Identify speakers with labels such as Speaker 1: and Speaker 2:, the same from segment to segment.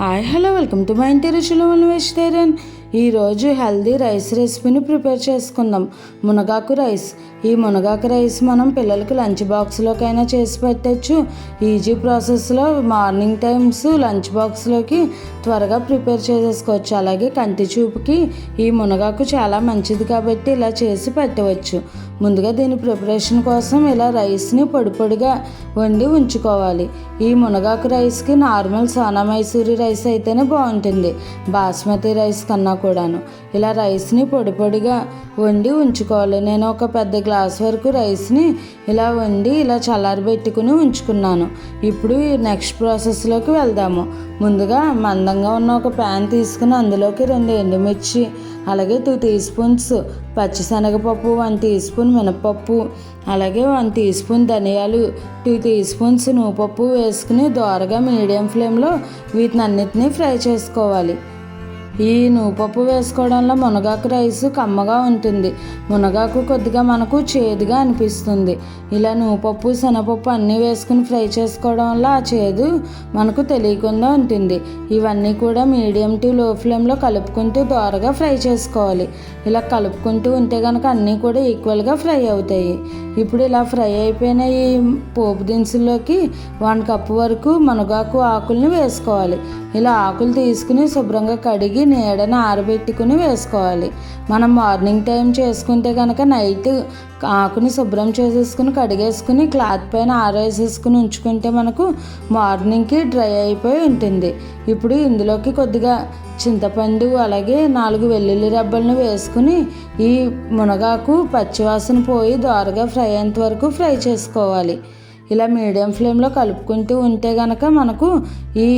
Speaker 1: hi hello welcome to my ఇంటి రుచులు vegetarian ఈరోజు హెల్దీ రైస్ రెసిపీని ప్రిపేర్ చేసుకుందాం. మునగాకు రైస్. ఈ మునగాకు రైస్ మనం పిల్లలకి లంచ్ బాక్స్లోకైనా చేసి పెట్టచ్చు. ఈజీ ప్రాసెస్లో మార్నింగ్ టైమ్స్ లంచ్ బాక్స్లోకి త్వరగా ప్రిపేర్ చేసేసుకోవచ్చు. అలాగే కంటి చూపుకి ఈ మునగాకు చాలా మంచిది కాబట్టి ఇలా చేసి పెట్టవచ్చు. ముందుగా దీని ప్రిపరేషన్ కోసం ఇలా రైస్ని పొడి పొడిగా వండి ఉంచుకోవాలి. ఈ మునగాకు రైస్కి నార్మల్ సోనా మైసూరి రైస్ అయితేనే బాగుంటుంది. బాస్మతి రైస్ కన్నా కూడాను. ఇలా రైస్ని పొడి పొడిగా వండి ఉంచుకోవాలి. నేను ఒక పెద్ద గ్లాస్ వరకు రైస్ని ఇలా వండి ఇలా చల్లారబెట్టుకుని ఉంచుకున్నాను. ఇప్పుడు నెక్స్ట్ ప్రాసెస్లోకి వెళ్దాము. ముందుగా మందంగా ఉన్న ఒక ప్యాన్ తీసుకుని అందులోకి రెండు ఎండుమిర్చి అలాగే టూ టీ స్పూన్స్ పచ్చిశనగపప్పు వన్ టీ స్పూన్ మినపప్పు అలాగే వన్ టీ స్పూన్ ధనియాలు టూ టీ స్పూన్స్ నువ్వుపప్పు వేసుకుని దోరగా మీడియం ఫ్లేమ్లో వీటిని అన్నిటినీ ఫ్రై చేసుకోవాలి. ఈ నువ్వుపప్పు వేసుకోవడంలో మునగాకు రైస్ కమ్మగా ఉంటుంది. మునగాకు కొద్దిగా మనకు చేదుగా అనిపిస్తుంది. ఇలా నువ్వుపప్పు శనగపప్పు అన్నీ వేసుకుని ఫ్రై చేసుకోవడం వల్ల ఆ చేదు మనకు తెలియకుండా ఉంటుంది. ఇవన్నీ కూడా మీడియం టు లో ఫ్లేమ్లో కలుపుకుంటూ దోరగా ఫ్రై చేసుకోవాలి. ఇలా కలుపుకుంటూ ఉంటే కనుక అన్నీ కూడా ఈక్వల్గా ఫ్రై అవుతాయి. ఇప్పుడు ఇలా ఫ్రై అయిపోయిన ఈ పోపు దినుసుల్లోకి వన్ కప్ వరకు మునగాకు ఆకుల్ని వేసుకోవాలి. ఇలా ఆకులు తీసుకుని శుభ్రంగా కడిగి నీడన ఆరబెట్టుకుని వేసుకోవాలి. మనం మార్నింగ్ టైం చేసుకుంటే కనుక నైట్ ఆకుని శుభ్రం చేసేసుకుని కడిగేసుకుని క్లాత్ పైన ఆరేసేసుకుని ఉంచుకుంటే మనకు మార్నింగ్కి డ్రై అయిపోయి ఉంటుంది. ఇప్పుడు ఇందులోకి కొద్దిగా చింతపండు అలాగే నాలుగు వెల్లుల్లి రెబ్బలను వేసుకుని ఈ మునగాకు పచ్చివాసన పోయి దోరగా ఫ్రై అయ్యేంత వరకు ఫ్రై చేసుకోవాలి. ఇలా మీడియం ఫ్లేమ్లో కలుపుకుంటూ ఉంటే కనుక మనకు ఈ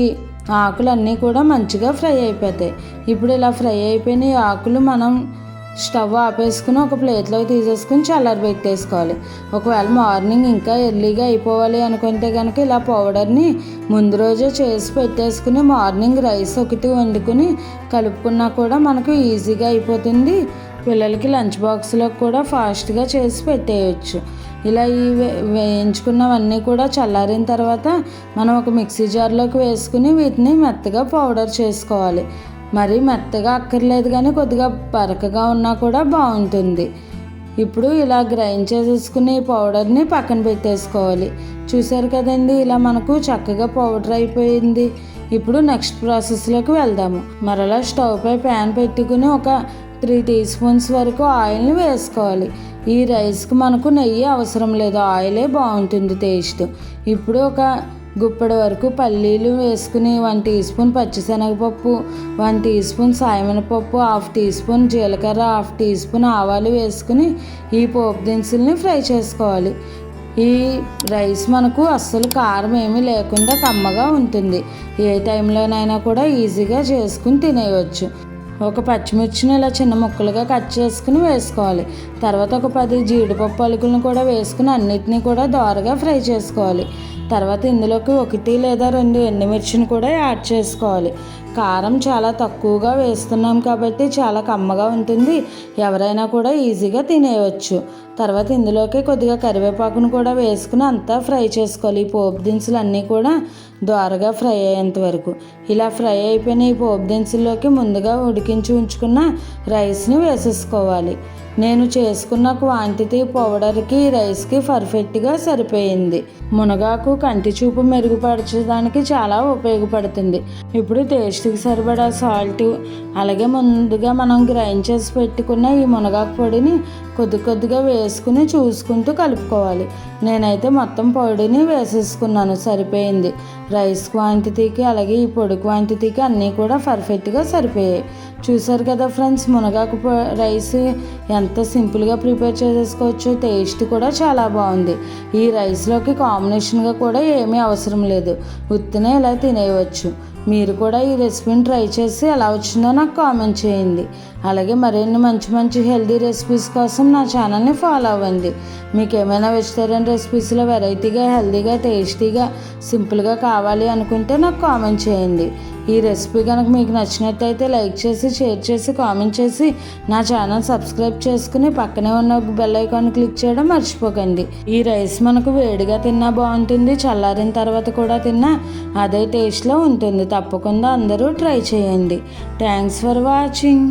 Speaker 1: ఆకులన్నీ కూడా మంచిగా ఫ్రై అయిపోతాయి. ఇప్పుడు ఇలా ఫ్రై అయిపోయిన ఆకులు మనం స్టవ్ ఆపేసుకుని ఒక ప్లేట్లో తీసేసుకుని చల్లారి పెట్టేసుకోవాలి. ఒకవేళ మార్నింగ్ ఇంకా ఎర్లీగా అయిపోవాలి అనుకుంటే కనుక ఇలా పౌడర్ని ముందు రోజే చేసి పెట్టేసుకుని మార్నింగ్ రైస్ ఒకటి వండుకుని కలుపుకున్నా కూడా మనకు ఈజీగా అయిపోతుంది. పిల్లలకి లంచ్ బాక్స్లో కూడా ఫాస్ట్గా చేసి పెట్టేయచ్చు. ఇలా ఈ వేయించుకున్నవన్నీ కూడా చల్లారిన తర్వాత మనం ఒక మిక్సీ జార్లోకి వేసుకుని వీటిని మెత్తగా పౌడర్ చేసుకోవాలి. మరీ మెత్తగా అక్కర్లేదు కానీ కొద్దిగా పరకగా ఉన్నా కూడా బాగుంటుంది. ఇప్పుడు ఇలా గ్రైండ్ చేసేసుకుని పౌడర్ని పక్కన పెట్టేసుకోవాలి. చూసారు కదండి ఇలా మనకు చక్కగా పౌడర్ అయిపోయింది. ఇప్పుడు నెక్స్ట్ ప్రాసెస్లోకి వెళ్దాము. మరలా స్టవ్ పై ప్యాన్ పెట్టుకుని ఒక త్రీ టీ స్పూన్స్ వరకు ఆయిల్ని వేసుకోవాలి. ఈ రైస్కి మనకు నెయ్యి అవసరం లేదు. ఆయిలే బాగుంటుంది టేస్ట్. ఇప్పుడు ఒక గుప్పెడు వరకు పల్లీలు వేసుకుని వన్ టీ స్పూన్ పచ్చిశనగపప్పు వన్ టీ స్పూన్ సాయమినపప్పు హాఫ్ టీ స్పూన్ జీలకర్ర హాఫ్ టీ స్పూన్ ఆవాలు వేసుకుని ఈ పోపు దినుసుల్ని ఫ్రై చేసుకోవాలి. ఈ రైస్ మనకు అస్సలు కారం ఏమీ లేకుండా కమ్మగా ఉంటుంది. ఏ టైంలోనైనా కూడా ఈజీగా చేసుకుని తినేయవచ్చు ఒక పచ్చిమిర్చిని ఇలా చిన్న ముక్కలుగా కట్ చేసుకుని వేసుకోవాలి. తర్వాత ఒక పది జీడిపప్పు అలుకులను కూడా వేసుకుని అన్నిటినీ కూడా దోరగా ఫ్రై చేసుకోవాలి. తర్వాత ఇందులోకి ఒకటి లేదా రెండు ఎండుమిర్చిని కూడా యాడ్ చేసుకోవాలి. కారం చాలా తక్కువగా వేస్తున్నాం కాబట్టి చాలా కమ్మగా ఉంటుంది. ఎవరైనా కూడా ఈజీగా తినేయవచ్చు తర్వాత ఇందులోకి కొద్దిగా కరివేపాకును కూడా వేసుకుని అంతా ఫ్రై చేసుకోవాలి. ఈ పోపు దినుసులు అన్నీ కూడా దోరగా ఫ్రై అయ్యేంత వరకు. ఇలా ఫ్రై అయిపోయిన ఈ పోపు దినుసుల్లోకి ముందుగా ఉడికించి ఉంచుకున్న రైస్ని వేసేసుకోవాలి. నేను చేసుకున్న క్వాంటిటీ పౌడర్కి రైస్కి పర్ఫెక్ట్గా సరిపోయింది. మునగాకు కంటి చూపు మెరుగుపరచడానికి చాలా ఉపయోగపడుతుంది. ఇప్పుడు టేస్ట్కి సరిపడా సాల్ట్ అలాగే ముందుగా మనం గ్రైండ్ చేసి పెట్టుకున్న ఈ మునగాకు పొడిని కొద్ది కొద్దిగా వేసుకుని చూసుకుంటూ కలుపుకోవాలి. నేనైతే మొత్తం పొడిని వేసేసుకున్నాను సరిపోయింది. రైస్ క్వాంటిటీకి అలాగే ఈ పొడి క్వాంటిటీకి అన్నీ కూడా పర్ఫెక్ట్గా సరిపోయాయి. చూసారు కదా ఫ్రెండ్స్ మునగాకు రైస్ ఎంత సింపుల్గా ప్రిపేర్ చేసేసుకోవచ్చు టేస్ట్ కూడా చాలా బాగుంది. ఈ రైస్లోకి కాంబినేషన్గా కూడా ఏమీ అవసరం లేదు. ఉత్తినే ఇలా తినేయవచ్చు. మీరు కూడా ఈ రెసిపీని ట్రై చేసి ఎలా వచ్చిందో నాకు కామెంట్ చేయండి. అలాగే మరిన్ని మంచి మంచి హెల్దీ రెసిపీస్ కోసం నా ఛానల్ని ఫాలో అవ్వండి. మీకు ఏమైనా వెజిటేరియన్ రెసిపీస్లో వెరైటీగా హెల్దీగా టేస్టీగా సింపుల్గా కావాలి అనుకుంటే నాకు కామెంట్ చేయండి. ఈ రెసిపీ కనుక మీకు నచ్చినట్టయితే లైక్ చేసి షేర్ చేసి కామెంట్ చేసి నా ఛానల్ సబ్స్క్రైబ్ చేసుకుని పక్కనే ఉన్న ఒక బెల్ ఐకాన్ క్లిక్ చేయడం మర్చిపోకండి. ఈ రైస్ మనకు వేడిగా తిన్నా బాగుంటుంది చల్లారిన తర్వాత కూడా తిన్నా అదే టేస్ట్లో ఉంటుంది. తప్పకుండా అందరూ అందరూ ట్రై చేయండి. Thanks for watching